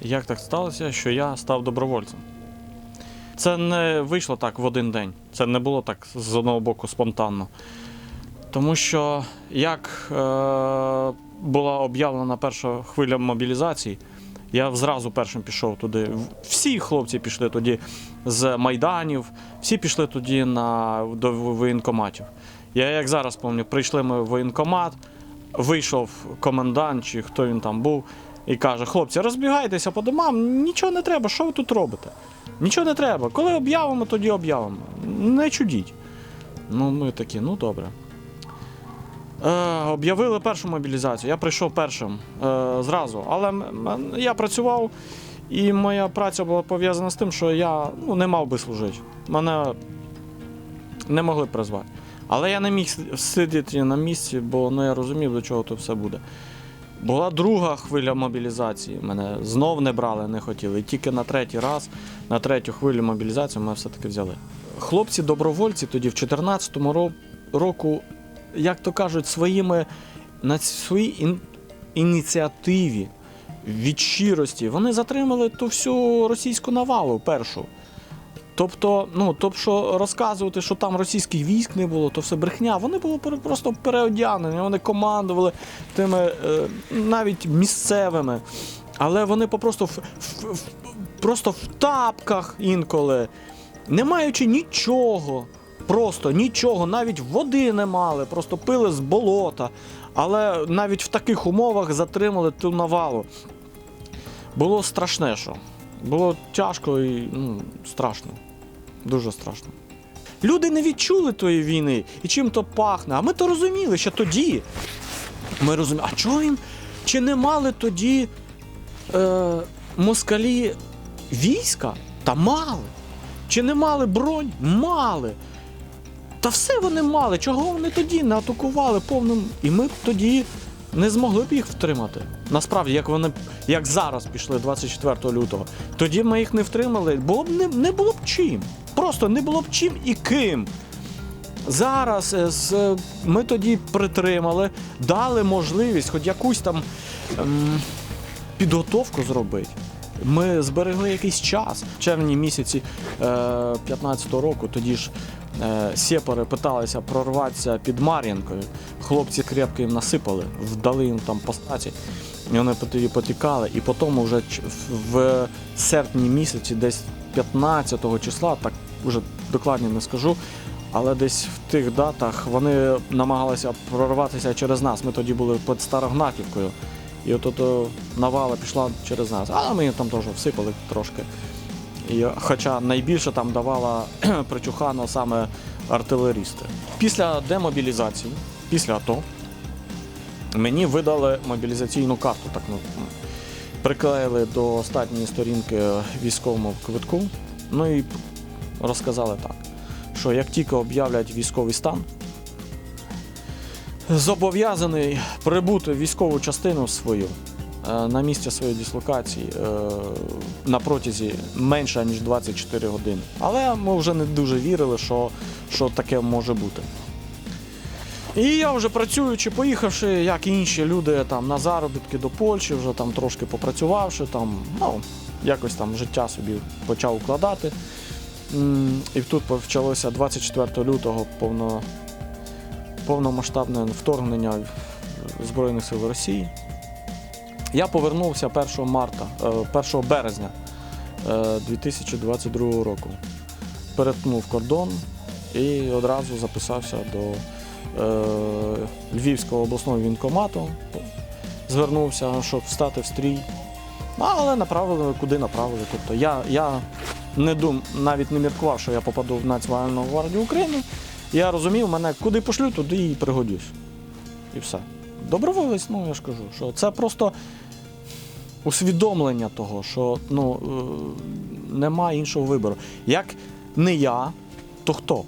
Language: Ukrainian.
як так сталося, що я став добровольцем. Це не вийшло так в один день. Це не було так з одного боку спонтанно. Тому що як е, була об'явлена перша хвиля мобілізації, я зразу першим пішов туди. Всі хлопці пішли тоді з майданів, всі пішли тоді на, до воєнкоматів. Я як зараз пам'ятаю, прийшли ми в воєнкомат, вийшов комендант чи хто він там був, і каже: хлопці, розбігайтеся по домам, нічого не треба, що ви тут робите? Нічого не треба. Коли об'явимо, тоді об'явимо. Не чудіть. Ну, ми такі, ну добре. Е, об'явили першу мобілізацію. Я прийшов першим е, зразу. Але я працював, і моя праця була пов'язана з тим, що я ну, не мав би служити. Мене не могли призвати. Але я не міг сидіти на місці, бо ну, я розумів, до чого то все буде. Була друга хвиля мобілізації. Мене знов не брали, не хотіли. І тільки на третій раз, на третю хвилю мобілізації ми все-таки взяли. Хлопці-добровольці тоді в 2014 ро- року, як то кажуть, своїми на своїй ін- ініціативі, від щирості, вони затримали ту всю російську навалу першу. Тобто, ну, тобто, що розказувати, що там російських військ не було, то все брехня. Вони були просто переодягнені, вони командували тими е, навіть місцевими. Але вони просто в, в, в, просто в тапках інколи, не маючи нічого, просто нічого, навіть води не мали, просто пили з болота. Але навіть в таких умовах затримали ту навалу. Було страшне, що. Було тяжко і ну, страшно. Дуже страшно. Люди не відчули тої війни і чим то пахне. А ми то розуміли, що тоді. Ми розуміли, а чого їм? Чи не мали тоді е, москалі війська? Та мали. Чи не мали бронь? Мали. Та все вони мали. Чого вони тоді не атакували повним. І ми б тоді не змогли б їх втримати. Насправді, як вони як зараз пішли 24 лютого, тоді ми їх не втримали. Було б не, не було б чим. Просто не було б чим і ким. Зараз е, з, ми тоді притримали, дали можливість хоч якусь там ем, підготовку зробити. Ми зберегли якийсь час. В червні місяці е, 15-го року тоді ж е, сєпари питалися прорватися під Мар'їнкою. Хлопці крепко їм насипали, вдали їм там по статі. І вони тоді потікали. І потім вже в- серпні місяці, десь 15-го числа, так вже докладно не скажу, але десь в тих датах вони намагалися прорватися через нас. Ми тоді були під Старогнатівкою. І от ото навала пішла через нас. Але ми там теж всипали трошки. І, хоча найбільше там давала причухано саме артилерісти. Після демобілізації, після АТО, мені видали мобілізаційну карту. Так, ну, приклеїли до останньої сторінки військовому квитку. Ну і розказали так, що як тільки об'являть військовий стан, зобов'язаний прибути в військову частину свою е, на місце своєї дислокації е, на протязі менше ніж 24 години. Але ми вже не дуже вірили, що, що таке може бути. І я вже працюючи, поїхавши, як і інші люди там на заробітки до Польщі, вже там трошки попрацювавши, там, ну, якось там життя собі почав укладати. І тут почалося 24 лютого повно, повномасштабне вторгнення Збройних сил Росії. Я повернувся 1 марта, е, 1 березня е, 2022 року. Перетнув кордон і одразу записався до е, Львівського обласного вінкомату. Звернувся, щоб встати в стрій. Але направили, куди направили. Тобто я, я не дум, навіть не міркував, що я попаду в Національну гвардію України. Я розумів, мене куди пошлю, туди і пригодюсь. І все. Доброволець, ну я ж кажу, що це просто усвідомлення того, що ну, е, нема іншого вибору. Як не я, то хто?